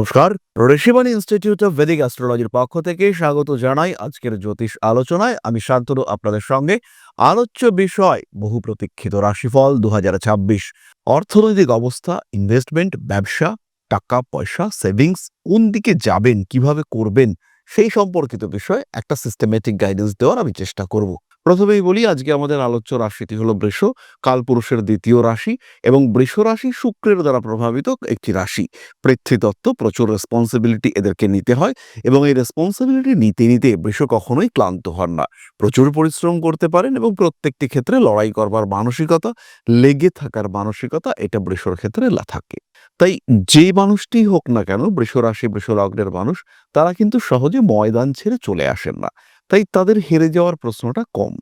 নমস্কার। Rishibani institute of Vedic অ্যাস্ট্রোলজির পক্ষ থেকে স্বাগত জানাই আজকের জ্যোতিষ আলোচনায়। আমি শান্তনু, আপনাদের সঙ্গে। আলোচ্য বিষয়, বহু প্রতীক্ষিত রাশিফল দু হাজার ছাব্বিশ। অর্থনৈতিক অবস্থা ইনভেস্টমেন্ট ব্যবসা, টাকা, পয়সা সেভিংস কোন দিকে যাবেন, কীভাবে করবেন, সেই সম্পর্কিত বিষয়ে একটা সিস্টেমেটিক গাইডেন্স দেওয়ার আমি চেষ্টা করব। প্রথমেই বলি, আজকে আমাদের আলোচ্য রাশিটি হলো বৃষ কালপুরুষের দ্বিতীয় রাশি এবং বৃষ রাশি শুক্রের দ্বারা প্রভাবিত একটি রাশি। পৃথ্বীতত্ত্ব প্রচুর রেসপন্সিবিলিটি এদেরকে নিতে হয় এবং এই রেসপন্সিবিলিটি নিতে নিতে বৃষ কখনোই ক্লান্ত হন না। প্রচুর পরিশ্রম করতে পারেন এবং প্রত্যেকটি ক্ষেত্রে লড়াই করবার মানসিকতা, লেগে থাকার মানসিকতা এটা বৃষর ক্ষেত্রে থাকে। তাই যে মানুষটি হোক না কেন, বৃষ রাশি, বৃষ লগ্নের মানুষ, তারা কিন্তু সহজে ময়দান ছেড়ে চলে আসেন না। তাই তাদের হেরে যাওয়ার প্রশ্নটা কম।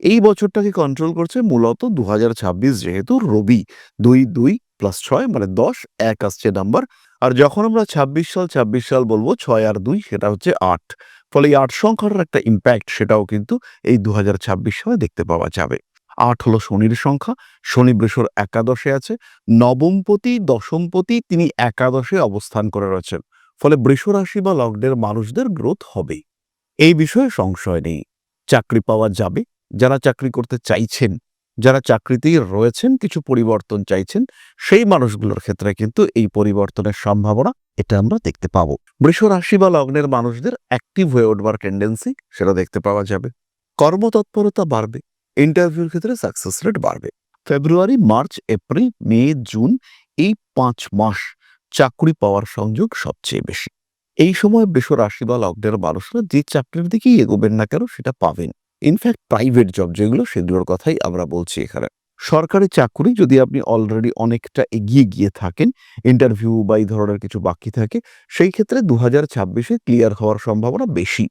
এই বছরটাকে কন্ট্রোল করছে মূলত দু হাজার ছাব্বিশ যেহেতু রবি। দুই দুই প্লাস ছয় মানে দশ, এক আসছে নাম্বার আর যখন আমরা ছাব্বিশ সাল ছাব্বিশ সাল বলব, ছয় আর দুই সেটা হচ্ছে আট। ফলে এই আট সংখ্যার একটা ইম্প্যাক্ট সেটাও কিন্তু এই দু সালে দেখতে পাওয়া যাবে। আট হলো শনির সংখ্যা, শনি বৃষর একাদশে আছে, নবমপতি, দশমপতি তিনি একাদশে অবস্থান করে রয়েছেন। ফলে বৃষ রাশি বা লগ্নের মানুষদের গ্রোথ হবে এই বিষয়ে সংশয় নেই। চাকরি পাওয়া যাবে, যারা চাকরি করতে চাইছেন, যারা চাকরিতেই রয়েছেন, কিছু পরিবর্তন চাইছেন, সেই মানুষগুলোর ক্ষেত্রে কিন্তু এই পরিবর্তনের সম্ভাবনা এটা আমরা দেখতে পাবো। বৃষ রাশি বা লগ্নের মানুষদের অ্যাক্টিভ হয়ে উঠবার টেন্ডেন্সি সেটা দেখতে পাওয়া যাবে। কর্মতৎপরতা বাড়বে ইন্টারভিউর ক্ষেত্রে সাকসেস রেট বাড়বে। ফেব্রুয়ারি মার্চ এপ্রিল মে জুন এই পাঁচ মাস চাকরি পাওয়ার সংযোগ সবচেয়ে বেশি। এই সময় বৃষ রাশি বা মানুষরা যে চাকরির দিকেই এগোবেন না কেন সেটা পাবেন। ইনফ্যাক্ট প্রাইভেট জব যেগুলো সেগুলোর কথাই আমরা বলছি এখানে। সরকারি চাকরি যদি আপনি অলরেডি অনেকটা এগিয়ে গিয়ে থাকেন ইন্টারভিউ বা এই ধরনের কিছু বাকি থাকে, সেই ক্ষেত্রে দু হাজার ছাব্বিশে ক্লিয়ার হওয়ার সম্ভাবনা বেশি।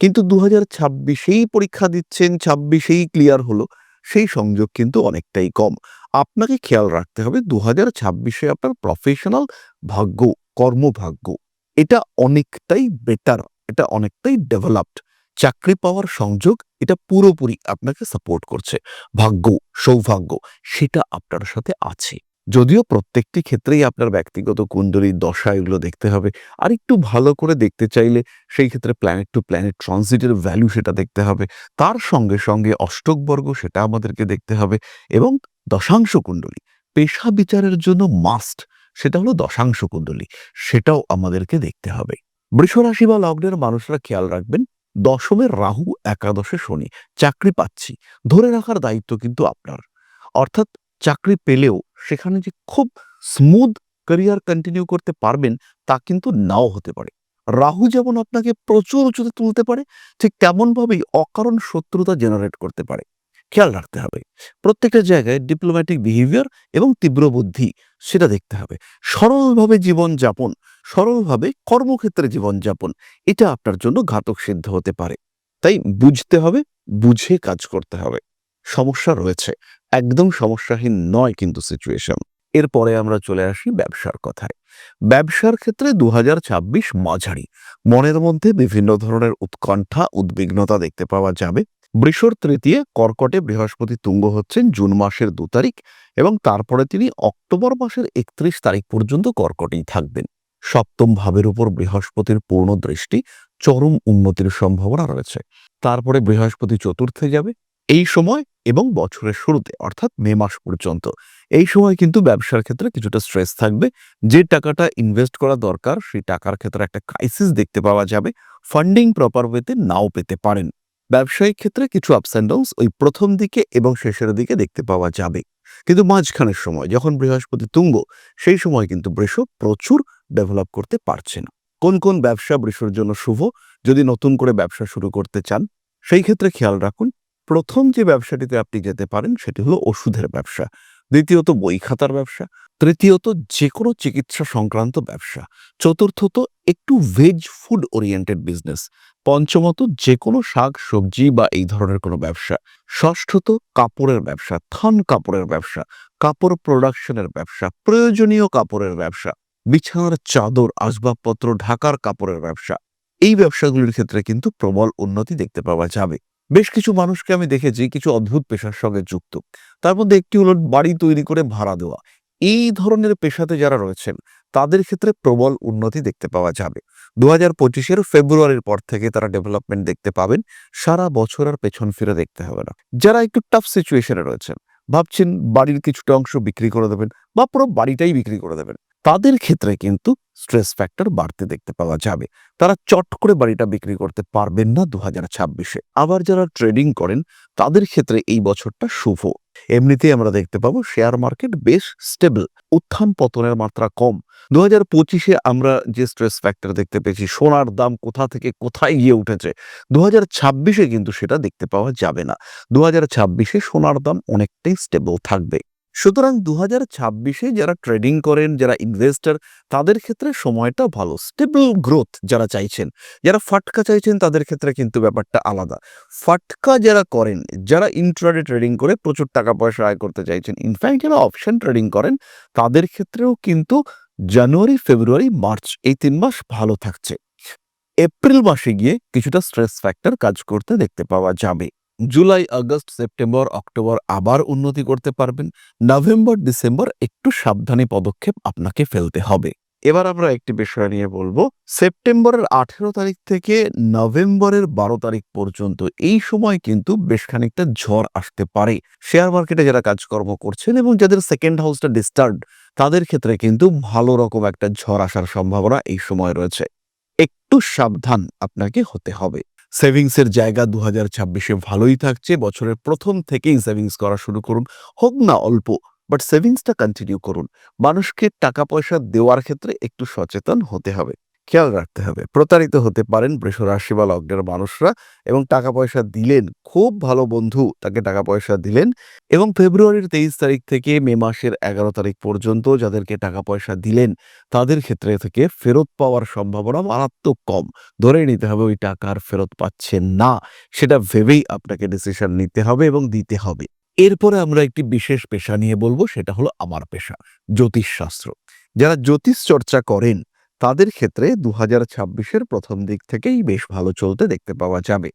কিন্তু দু হাজার ছাব্বিশেই পরীক্ষা দিচ্ছেন, ছাব্বিশেই ক্লিয়ার হলো, সেই সংযোগ কিন্তু অনেকটাই কম। আপনাকে খেয়াল রাখতে হবে দু হাজার ছাব্বিশে আপনার প্রফেশনাল ভাগ্য, কর্মভাগ্য এটা অনেকটাই বেটার এটা অনেকটাই ডেভেলপড চাকরি পাওয়ার সংযোগ এটা পুরোপুরি আপনাকে সাপোর্ট করছে। ভাগ্য, সৌভাগ্য, সেটা আপনার সাথে আছে। যদিও প্রত্যেকটি ক্ষেত্রেই আপনার ব্যক্তিগত কুণ্ডলী, দশা এগুলো দেখতে হবে। আর একটু ভালো করে দেখতে চাইলে সেই ক্ষেত্রে প্ল্যানেট টু প্ল্যানেট ট্রানজিটের ভ্যালু সেটা দেখতে হবে। তার সঙ্গে সঙ্গে অষ্টক বর্গ সেটা আমাদেরকে দেখতে হবে। এবং দশাংশ কুণ্ডলী, পেশা বিচারের জন্য মাস্ট সেটা হলো দশাংশ কুণ্ডলী। সেটাও আমাদেরকে দেখতে হবে। বৃষরাশি বা লগ্নের মানুষরা খেয়াল রাখবেন দশমের রাহু, একাদশে শনি। চাকরি পাচ্ছি, ধরে রাখার দায়িত্ব কিন্তু আপনার। অর্থাৎ চাকরি পেলেও সেখানে যে খুব স্মুথ ক্যারিয়ার কন্টিনিউ করতে পারবেন, তা কিন্তু নাও হতে পারে। রাহু যেমন আপনাকে প্রচুর উঁচুতে তুলতে পারে, ঠিক তেমনভাবেই অকারণ শত্রুতা জেনারেট করতে পারে। খেয়াল রাখতে হবে। প্রত্যেকটা জায়গায় ডিপ্লোম্যাটিক বিহেভিয়ার এবং তীব্র বুদ্ধি সেটা দেখতে হবে। সরলভাবে জীবনযাপন, সরলভাবে কর্মক্ষেত্রে জীবনযাপন, এটা আপনার জন্য ঘাতক সিদ্ধ হতে পারে। তাই বুঝতে হবে, বুঝে কাজ করতে হবে। সমস্যা রয়েছে। একদম সমস্যাহীন নয় কিন্তু সিচুয়েশন এরপরে আমরা চলে আসি ব্যবসার কথায়। ব্যবসার ক্ষেত্রে দু হাজার ছাব্বিশ মাঝারি। মনের মধ্যে বিভিন্ন ধরনের উৎকণ্ঠা, উদ্বিগ্নতা দেখতে পাওয়া যাবে। বৃষর তৃতীয় কর্কটে বৃহস্পতি তুঙ্গ হচ্ছেন জুন মাসের দু তারিখ এবং তারপরে তিনি অক্টোবর মাসের একত্রিশ তারিখ পর্যন্ত কর্কটেই থাকবেন। সপ্তম ভাবের উপর বৃহস্পতির পূর্ণ দৃষ্টি চরম উন্নতির সম্ভাবনা রয়েছে। তারপরে বৃহস্পতি চতুর্থে যাবে এই সময় এবং বছরের শুরুতে, অর্থাৎ মে মাস পর্যন্ত। এই সময় কিন্তু ব্যবসার ক্ষেত্রে কিছুটা স্ট্রেস থাকবে। যে টাকাটা ইনভেস্ট করা দরকার, সেই টাকার ক্ষেত্রে একটা ক্রাইসিস দেখতে পাওয়া যাবে। ফান্ডিং প্রপার ওয়েতে নাও পেতে পারেন। ব্যবসায়িক ক্ষেত্রে কিছু আপস অ্যান্ড ডাউনস ওই প্রথম দিকে এবং শেষের দিকে দেখতে পাওয়া যাবে। কিন্তু মাঝখানের সময় যখন বৃহস্পতি তুঙ্গ, সেই সময় কিন্তু বৃষ প্রচুর ডেভেলপ করতে পারছে না। কোন কোন ব্যবসা বৃষর জন্য শুভ? যদি নতুন করে ব্যবসা শুরু করতে চান, সেই ক্ষেত্রে খেয়াল রাখুন, প্রথম যে ব্যবসাটিতে আপনি যেতে পারেন, সেটি হলো ওষুধের ব্যবসা। দ্বিতীয়ত বই খাতার ব্যবসা। তৃতীয়ত যে কোনো চিকিৎসা সংক্রান্ত ব্যবসা। চতুর্থত, একটু ভেজ ফুড ওরিয়েন্টেড বিজনেস পঞ্চমত যে কোনো শাক, সবজি বা এই ধরনের কোনো ব্যবসা। ষষ্ঠত, কাপড়ের ব্যবসা, থান কাপড়ের ব্যবসা, কাপড় প্রোডাকশনের ব্যবসা, প্রয়োজনীয় কাপড়ের ব্যবসা, বিছানার চাদর, আসবাবপত্র, ঢাকার কাপড়ের ব্যবসা। এই ব্যবসাগুলির ক্ষেত্রে কিন্তু প্রবল উন্নতি দেখতে পাওয়া যাবে। বেশ কিছু মানুষকে আমি দেখেছি, কিছু অদ্ভুত পেশার সঙ্গে যুক্ত। তার মধ্যে একটি হলো বাড়ি তৈরি করে ভাড়া দেওয়া। এই ধরনের পেশাতে যারা রয়েছেন, তাদের ক্ষেত্রে প্রবল উন্নতি দেখতে পাওয়া যাবে। দু হাজার পঁচিশের ফেব্রুয়ারির পর থেকে তারা ডেভেলপমেন্ট দেখতে পাবেন, সারা বছর আর পেছন ফিরে দেখতে হবে না। যারা একটু টাফ সিচুয়েশনে রয়েছেন, ভাবছেন বাড়ির কিছুটা অংশ বিক্রি করে দেবেন বা পুরো বাড়িটাই বিক্রি করে দেবেন তাদের ক্ষেত্রে কিন্তু স্ট্রেস ফ্যাক্টর বাড়তে দেখতে পাওয়া যাবে। তারা চট করে বাড়িটা বিক্রি করতে পারবেন না দু হাজার ছাব্বিশে। আবার যারা ট্রেডিং করেন, তাদের ক্ষেত্রে এই বছরটা শুভ। এমনিতেই আমরা দেখতে পাবো শেয়ার মার্কেট বেশ স্টেবল উত্থান পতনের মাত্রা কম। দু হাজার পঁচিশে আমরা যে স্ট্রেস ফ্যাক্টর দেখতে পেয়েছি, সোনার দাম কোথা থেকে কোথায় গিয়ে উঠেছে দু হাজার ছাব্বিশে কিন্তু সেটা দেখতে পাওয়া যাবে না। দু হাজার ছাব্বিশে সোনার দাম অনেকটাই স্টেবল থাকবে। সুতরাং দু হাজার ছাব্বিশে যারা ট্রেডিং করেন, যারা ইনভেস্টার তাদের ক্ষেত্রে সময়টা ভালো স্টেবল গ্রোথ যারা চাইছেন, যারা ফাটকা চাইছেন, তাদের ক্ষেত্রে কিন্তু ব্যাপারটা আলাদা। ফাটকা যারা করেন, যারা ইন্ট্রাডে ট্রেডিং করে প্রচুর টাকা পয়সা আয় করতে চাইছেন ইনফ্যাক্ট যারা অপশন ট্রেডিং করেন, তাদের ক্ষেত্রেও কিন্তু জানুয়ারি, ফেব্রুয়ারি, মার্চ এই তিন মাস ভালো থাকছে। এপ্রিল মাসে গিয়ে কিছুটা স্ট্রেস ফ্যাক্টর কাজ করতে দেখতে পাওয়া যাবে। জুলাই, আগস্ট, সেপ্টেম্বর, অক্টোবর আবার উন্নতি করতে পারবেন। নভেম্বর, ডিসেম্বর একটু সাবধানে পদক্ষেপ আপনাকে ফেলতে হবে। এবার আমরা একটি বিষয় নিয়ে বলব। সেপ্টেম্বরের আঠেরো তারিখ থেকে নভেম্বরের বারো তারিখ পর্যন্ত এই সময় কিন্তু বেশ খানিকটা ঝড় আসতে পারে। শেয়ার মার্কেটে যারা কাজকর্ম করছেন এবং যাদের সেকেন্ড হাউসটা ডিস্টার্ব তাদের ক্ষেত্রে কিন্তু ভালো রকম একটা ঝড় আসার সম্ভাবনা এই সময় রয়েছে। একটু সাবধান আপনাকে হতে হবে। সেভিংসের জায়গা দু হাজার ছাব্বিশে ভালোই থাকছে। বছরের প্রথম থেকেই সেভিংস করা শুরু করুন। হোক না অল্প বাট সেভিংসটা কন্টিনিউ করুন। মানুষকে টাকা পয়সা দেওয়ার ক্ষেত্রে একটু সচেতন হতে হবে। খেয়াল রাখতে হবে। প্রতারিত হতে পারেন বৃষ রাশি বা লগ্নের মানুষরা এবং টাকা পয়সা দিলেন। খুব ভালো বন্ধু তাকে টাকা পয়সা দিলেন এবং ফেব্রুয়ারির তেইশ তারিখ থেকে মে মাসের এগারো তারিখ পর্যন্ত যাদেরকে টাকা পয়সা দিলেন, তাদের ক্ষেত্রে থেকে ফেরত পাওয়ার সম্ভাবনা মারাত্মক কম। ধরে নিতে হবে ওই টাকা আর ফেরত পাচ্ছেন না। সেটা ভেবেই আপনাকে ডিসিশন নিতে হবে এবং দিতে হবে। এরপরে আমরা একটি বিশেষ পেশা নিয়ে বলব, সেটা হলো আমার পেশা, জ্যোতিষশাস্ত্র। যারা জ্যোতিষ চর্চা করেন তাদের ক্ষেত্রে দু হাজার ছাব্বিশের প্রথম দিক থেকেই বেশ ভালো চলতে দেখতে পাওয়া যাবে।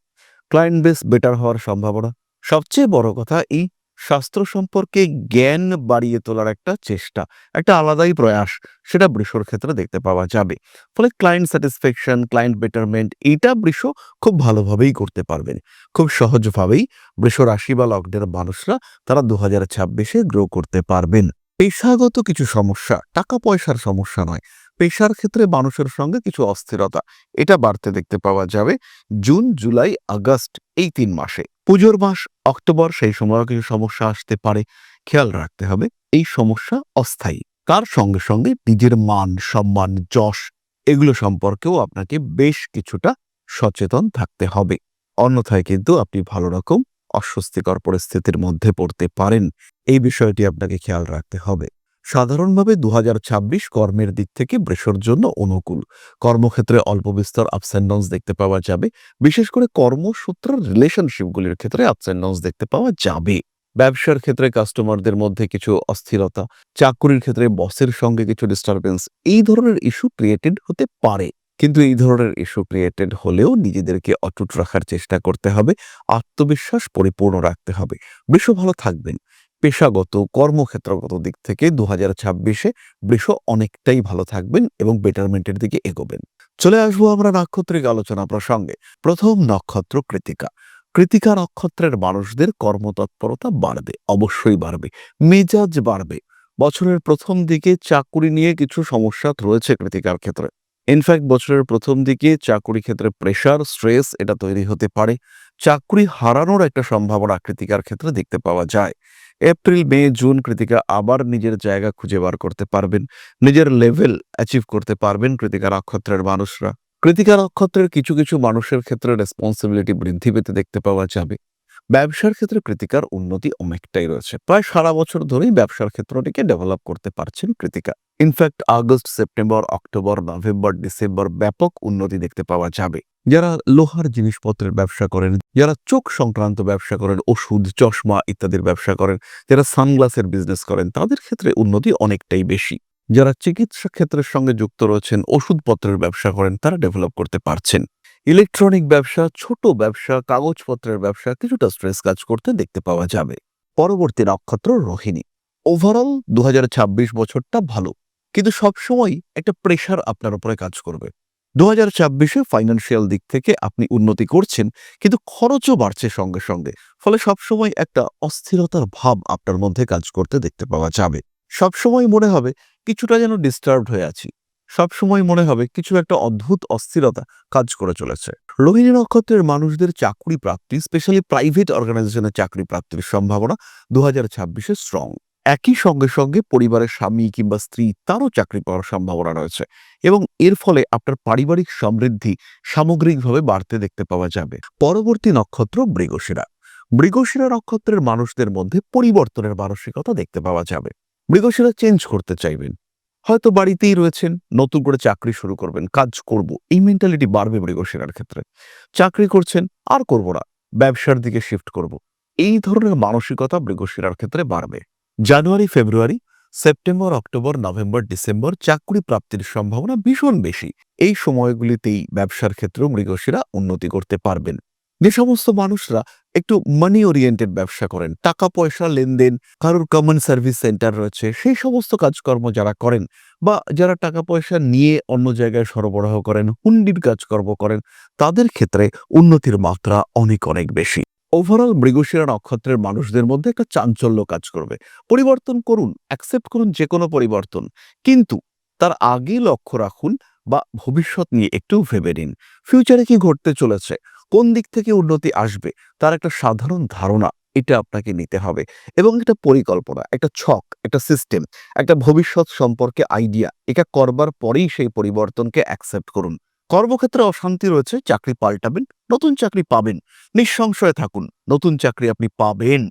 ক্লায়েন্ট বেস বেটার হওয়ার সম্ভাবনা। সবচেয়ে বড় কথা, এই শাস্ত্র সম্পর্কে জ্ঞান বাড়িয়ে তোলার একটা চেষ্টা, একটা আলাদাই প্রয়াস, সেটা বৃষর ক্ষেত্রে দেখতে পাওয়া যাবে। ফলে ক্লায়েন্ট স্যাটিসফ্যাকশন, ক্লায়েন্ট বেটারমেন্ট এইটা বৃষ খুব ভালোভাবেই করতে পারবেন। খুব সহজভাবেই বৃষ রাশি বা লগ্নের মানুষরা তারা দু হাজার ছাব্বিশে গ্রো করতে পারবেন। পেশাগত কিছু সমস্যা, টাকা পয়সার সমস্যা নয় পেশার ক্ষেত্রে মানুষের সঙ্গে কিছু অস্থিরতা, এটা বাড়তে দেখতে পাওয়া যাবে জুন, জুলাই, আগস্ট এই তিন মাসে। পুজোর মাস, অক্টোবর, সেই সময়ও কিছু সমস্যা আসতে পারে। খেয়াল রাখতে হবে, এই সমস্যা অস্থায়ী। তার সঙ্গে সঙ্গে নিজের মান, সম্মান, যশ, এগুলো সম্পর্কেও আপনাকে বেশ কিছুটা সচেতন থাকতে হবে। অন্যথায় কিন্তু আপনি ভালো রকম অস্বস্তিকর পরিস্থিতির মধ্যে পড়তে পারেন। এই বিষয়টি আপনাকে খেয়াল রাখতে হবে। সাধারণভাবে দু হাজার ছাব্বিশ কর্মের দিক থেকে বৃষর জন্য অনুকূল। কর্মক্ষেত্রে অল্প বিস্তর আপস অ্যান্ড ডাউনস দেখতে পাওয়া যাবে। বিশেষ করে কর্মসূত্রের রিলেশনশিপগুলির ক্ষেত্রে আপস অ্যান্ড ডাউনস দেখতে পাওয়া যাবে। ব্যবসার ক্ষেত্রে কাস্টমারদের মধ্যে কিছু অস্থিরতা, চাকুরির ক্ষেত্রে বসের সঙ্গে কিছু ডিস্টারবেন্স এই ধরনের ইস্যু ক্রিয়েটেড হতে পারে। কিন্তু এই ধরনের ইস্যু ক্রিয়েটেড হলেও নিজেদেরকে অটুট রাখার চেষ্টা করতে হবে, আত্মবিশ্বাস পরিপূর্ণ রাখতে হবে। বৃষ ভালো থাকবেন। পেশাগত, কর্মক্ষেত্রগত দিক থেকে দু হাজার ছাব্বিশে বৃষ অনেকটাই ভালো থাকবেন এবং বেটারমেন্টের দিকে এগোবেন। চলে আসব আমরা নাক্ষত্রিক আলোচনা প্রসঙ্গে। প্রথম নক্ষত্র কৃতিকা। কৃতিকা নক্ষত্রের মানুষদের কর্মতৎপরতা বাড়বে, অবশ্যই বাড়বে, মেজাজ বাড়বে। বছরের প্রথম দিকে চাকুরি নিয়ে কিছু সমস্যা রয়েছে কৃতিকার ক্ষেত্রে। ইনফ্যাক্ট বছরের প্রথম দিকে চাকুরি ক্ষেত্রে প্রেশার স্ট্রেস এটা তৈরি হতে পারে। চাকরি হারানোর একটা সম্ভাবনা কৃতিকার ক্ষেত্রে দেখতে পাওয়া যায়। এপ্রিল, মে, জুন কৃতিকা আবার নিজের জায়গা খুঁজে বার করতে পারবেন। নিজের লেভেল অ্যাচিভ করতে পারবেন কৃতিকা নক্ষত্রের মানুষরা। কৃতিকা নক্ষত্রের কিছু কিছু মানুষের ক্ষেত্রে রেসপন্সিবিলিটি বৃদ্ধি পেতে দেখতে পাওয়া যাবে। ব্যবসার ক্ষেত্রে কৃতিকার উন্নতি অনেকটাই রয়েছে। প্রায় সারা বছর ধরেই ব্যবসার ক্ষেত্রটিকে ডেভেলপ করতে পারছেন কৃতিকা। ইনফ্যাক্ট আগস্ট, সেপ্টেম্বর, অক্টোবর, নভেম্বর, ডিসেম্বর ব্যাপক উন্নতি দেখতে পাওয়া যাবে। যারা লোহার জিনিসপত্রের ব্যবসা করেন, যারা চোখ সংক্রান্ত ব্যবসা করেন, ওষুধ, চশমা ইত্যাদির ব্যবসা করেন, যারা সানগ্লাসের বিজনেস করেন, তাদের ক্ষেত্রে উন্নতি অনেকটাই বেশি। যারা চিকিৎসা ক্ষেত্রের সঙ্গে যুক্ত রয়েছেন, ওষুধপত্রের ব্যবসা করেন, তারা ডেভেলপ করতে পারছেন। ইলেকট্রনিক ব্যবসা, ছোট ব্যবসা, কাগজপত্রের ব্যবসা, কিছুটা স্ট্রেস কাজ করতে দেখতে পাওয়া যাবে। পরবর্তী নক্ষত্র রোহিণী। ওভারঅল দু হাজার ছাব্বিশ বছরটা ভালো, কিন্তু সবসময় একটা প্রেশার আপনার উপরে কাজ করবে। দু হাজার ছাব্বিশে ফাইন্যান্সিয়াল দিক থেকে আপনি উন্নতি করছেন, কিন্তু খরচও বাড়ছে সঙ্গে সঙ্গে। ফলে সবসময় একটা অস্থিরতার ভাব আপনার মধ্যে কাজ করতে দেখতে পাওয়া যাবে। সবসময় মনে হবে কিছুটা যেন ডিস্টার্বড হয়ে আছি। সবসময় মনে হবে কিছু একটা অদ্ভুত অস্থিরতা কাজ করে চলেছে। রোহিণী নক্ষত্রের মানুষদের চাকরি প্রাপ্তি স্পেশালি প্রাইভেট অর্গানাইজেশনের চাকরি প্রাপ্তির সম্ভাবনা দু হাজার স্ট্রং একই সঙ্গে সঙ্গে পরিবারের স্বামী কিংবা স্ত্রী তারও চাকরি পাওয়ার সম্ভাবনা রয়েছে এবং এর ফলে আপনার পারিবারিক সমৃদ্ধি সামগ্রিকভাবে বাড়তে দেখতে পাওয়া যাবে। পরবর্তী নক্ষত্র মৃগশিরা। মৃগশিরা নক্ষত্রের মানুষদের মধ্যে পরিবর্তনের মানসিকতা দেখতে পাওয়া যাবে। মৃগশিরা চেঞ্জ করতে চাইবেন। হয়তো বাড়িতেই রয়েছেন, নতুন করে চাকরি শুরু করবেন, কাজ করব, এই মেন্টালিটি বাড়বে মৃগশিরার ক্ষেত্রে। চাকরি করছেন, আর করব না, ব্যবসার দিকে শিফট করব। এই ধরনের মানসিকতা মৃগশিরার ক্ষেত্রে বাড়বে। জানুয়ারি, ফেব্রুয়ারি, সেপ্টেম্বর, অক্টোবর, নভেম্বর, ডিসেম্বর চাকরি প্রাপ্তির সম্ভাবনা ভীষণ বেশি। এই সময়গুলিতেই ব্যবসার ক্ষেত্রেও মৃগশিরা উন্নতি করতে পারবেন। যে সমস্ত মানুষরা একটু মানি ওরিয়েন্টেড ব্যবসা করেন টাকা পয়সা লেনদেন, কারোর কমন সার্ভিস সেন্টার রয়েছে, সেই সমস্ত কাজকর্ম যারা করেন বা যারা টাকা পয়সা নিয়ে অন্য জায়গায় সরবরাহ করেন, হুন্ডির কাজকর্ম করেন, তাদের ক্ষেত্রে উন্নতির মাত্রা অনেক অনেক বেশি। ওভারঅল মৃগশিরা নক্ষত্রের মানুষদের মধ্যে একটা চাঞ্চল্য কাজ করবে। পরিবর্তন করুন অ্যাকসেপ্ট করুন যে কোনো পরিবর্তন। কিন্তু তার আগে লক্ষ্য রাখুন বা ভবিষ্যৎ নিয়ে একটু ভেবে নিন। ফিউচারে কি ঘটতে চলেছে? কোন দিক থেকে উন্নতি আসবে? তার একটা সাধারণ ধারণা এটা আপনাকে নিতে হবে। এবং একটা পরিকল্পনা, একটা ছক, একটা সিস্টেম একটা ভবিষ্যৎ সম্পর্কে আইডিয়া এটা করবার পরেই সেই পরিবর্তনকে অ্যাকসেপ্ট করুন। কর্মক্ষেত্রে অশান্তি রয়েছে, চাকরি পাল্টাবেন নতুন চাকরি পাবেন। নিঃসংশয়ে থাকুন, নতুন চাকরি আপনি পাবেন।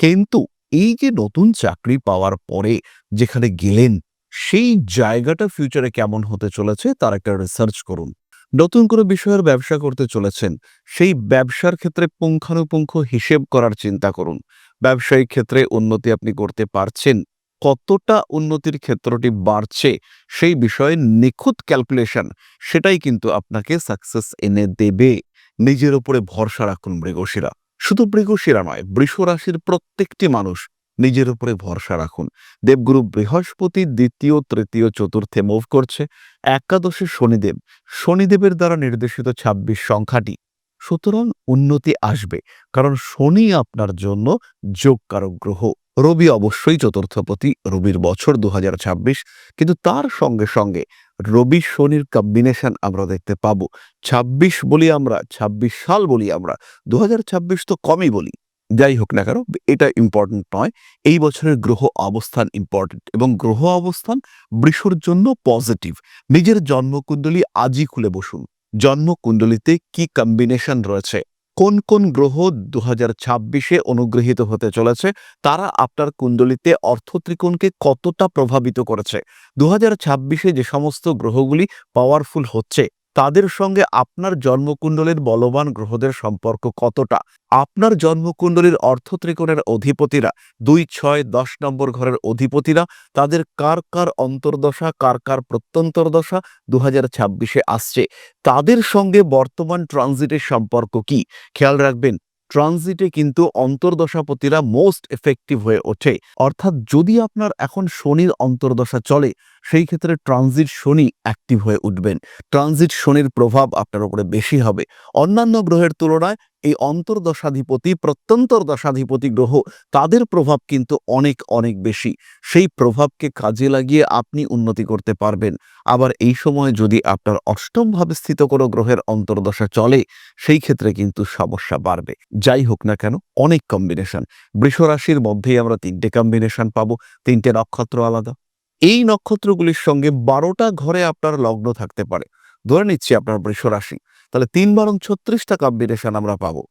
কিন্তু এই যে নতুন চাকরি পাওয়ার পরে যেখানে গেলেন, সেই জায়গাটা ফিউচারে কেমন হতে চলেছে তার একটা রিসার্চ করুন। নতুন কোনো বিষয়ের ব্যবসা করতে চলেছেন, সেই ব্যবসার ক্ষেত্রে পুঙ্খানুপুঙ্খ হিসেব করার চিন্তা করুন। ব্যবসায়িক ক্ষেত্রে উন্নতি আপনি করতে পারছেন, কতটা উন্নতির ক্ষেত্রটি বাড়ছে সেই বিষয়ে নিখুঁত ক্যালকুলেশন সেটাই কিন্তু আপনাকে সাকসেস এনে দেবে। নিজের উপরে ভরসা রাখুন মৃগশিরা। শুধু মৃগশিরা নয় বৃষ রাশির প্রত্যেকটি মানুষ নিজের উপরে ভরসা রাখুন। দেবগুরু বৃহস্পতি দ্বিতীয়, তৃতীয়, চতুর্থে মুভ করছে। একাদশে শনিদেব। শনিদেবের দ্বারা নির্দেশিত ২৬ সংখ্যাটি। সুতরাং উন্নতি আসবে, কারণ শনি আপনার জন্য যোগ যোগকারক গ্রহ। রবি অবশ্যই চতুর্থপতি, রবির বছর দু হাজার ছাব্বিশ, কিন্তু তার সঙ্গে সঙ্গে রবি শনির কম্বিনেশন আমরা দেখতে পাবো। ২৬ বলি আমরা ২৬ সাল বলি আমরা, দুহাজার ছাব্বিশ তো কমই বলি। যাই হোক না কেন, এটা ইম্পর্টেন্ট নয়। এই বছরের গ্রহ অবস্থান ইম্পর্টেন্ট এবং গ্রহ অবস্থান বৃষর জন্য পজিটিভ নিজের জন্মকুণ্ডলী আজই খুলে বসুন। জন্মকুণ্ডলিতে কি কম্বিনেশন রয়েছে? কোন কোন গ্রহ দু হাজার ছাব্বিশে অনুগৃহীত হতে চলেছে, তারা আপনার কুণ্ডলিতে অর্থ ত্রিকোণকে কতটা প্রভাবিত করেছে? দু হাজার ছাব্বিশে যে সমস্ত গ্রহগুলি পাওয়ারফুল হচ্ছে তাদের সঙ্গে আপনার জন্মকুণ্ডলীর বলবান গ্রহদের সম্পর্ক কতটা? আপনার জন্মকুণ্ডলীর অর্থত্রিকোণের অধিপতিরা, দুই ছয় দশ নম্বর ঘরের অধিপতিরা, তাদের কার কার অন্তর্দশা, কার কার প্রত্যন্তর্দশা দু হাজার ছাব্বিশে আসছে? তাদের সঙ্গে বর্তমান ট্রানজিটের সম্পর্ক কি? খেয়াল রাখবেন, ট্রানজিটে কিন্তু অন্তর্দশাপতিরা মোস্ট এফেক্টিভ হয়ে ওঠে। অর্থাৎ যদি আপনার এখন শনির অন্তর্দশা চলে সেই ক্ষেত্রে ট্রানজিট শনি অ্যাক্টিভ হয়ে উঠবেন। ট্রানজিট শনির প্রভাব আপনার উপরে বেশি হবে। অন্যান্য গ্রহের তুলনায় এই অন্তর্দশাধিপতি প্রত্যন্তর দশাধিপতি গ্রহ, তাদের প্রভাব কিন্তু অনেক অনেক বেশি। সেই প্রভাবকে কাজে লাগিয়ে আপনি উন্নতি করতে পারবেন। আবার এই সময় যদি আপনার অষ্টমভাবে স্থিত কোনো গ্রহের অন্তর্দশা চলে, সেই ক্ষেত্রে কিন্তু সমস্যা বাড়বে। যাই হোক না কেন, অনেক কম্বিনেশন বৃষ রাশির মধ্যেই আমরা তিনটে কম্বিনেশন পাবো। তিনটে নক্ষত্র আলাদা। এই নক্ষত্রগুলির সঙ্গে বারোটা ঘরে আপনার লগ্ন থাকতে পারে। ধরে নিচ্ছি আপনার বৃষ রাশি। তাহলে তিন বারং ছত্রিশটা কম্বিনেশন আমরা পাবো।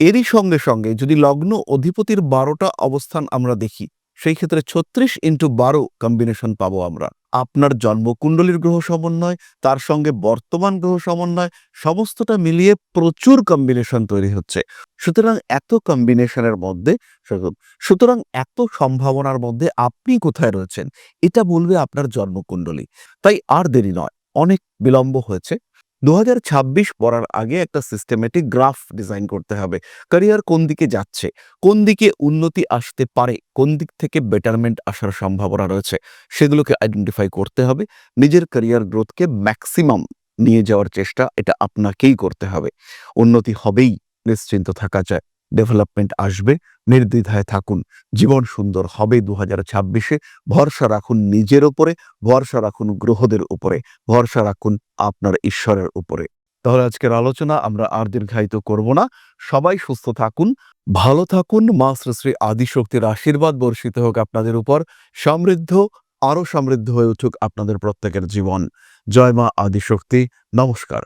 এরই সঙ্গে সঙ্গে যদি লগ্ন অধিপতির বারোটা অবস্থান আমরা দেখি, সেই ক্ষেত্রে ছত্রিশ ইন্টু বারো কম্বিনেশন পাবো আমরা। আপনার জন্মকুণ্ডলীর গ্রহ সমন্বয়, তার সঙ্গে বর্তমান গ্রহ সমন্বয়, সমস্তটা মিলিয়ে প্রচুর কম্বিনেশন তৈরি হচ্ছে। সুতরাং এত কম্বিনেশনের মধ্যে সুতরাং এত সম্ভাবনার মধ্যে আপনি কোথায় রয়েছেন? এটা বলবে আপনার জন্মকুণ্ডলী। তাই আর দেরি নয়, অনেক বিলম্ব হয়েছে। দু পড়ার আগে একটা সিস্টেমেটিক গ্রাফ ডিজাইন করতে হবে। ক্যারিয়ার কোন দিকে যাচ্ছে? কোন দিকে উন্নতি আসতে পারে? কোন দিক থেকে বেটারমেন্ট আসার সম্ভাবনা রয়েছে? সেগুলোকে আইডেন্টিফাই করতে হবে। নিজের ক্যারিয়ার গ্রোথকে ম্যাক্সিমাম নিয়ে যাওয়ার চেষ্টা এটা আপনাকেই করতে হবে। উন্নতি হবেই, নিশ্চিন্ত থাকা যায়। ডেভেলপমেন্ট আসবে, নির্দ্বিধায় থাকুন। জীবন সুন্দর হবে দু ছাব্বিশে। ভরসা রাখুন নিজের উপরে, ভরসা রাখুন গ্রহদের উপরে, ভরসা রাখুন আপনার ঈশ্বরের উপরে। তাহলে আজকের আলোচনা আমরা আর দীর্ঘায়িত করব না। সবাই সুস্থ থাকুন, ভালো থাকুন, মা শ্রী শ্রী আদিশক্তির আশীর্বাদ বর্ষিত হোক আপনাদের উপর, সমৃদ্ধ, আরও সমৃদ্ধ হয়ে উঠুক আপনাদের প্রত্যেকের জীবন। জয় মা আদিশক্তি, নমস্কার।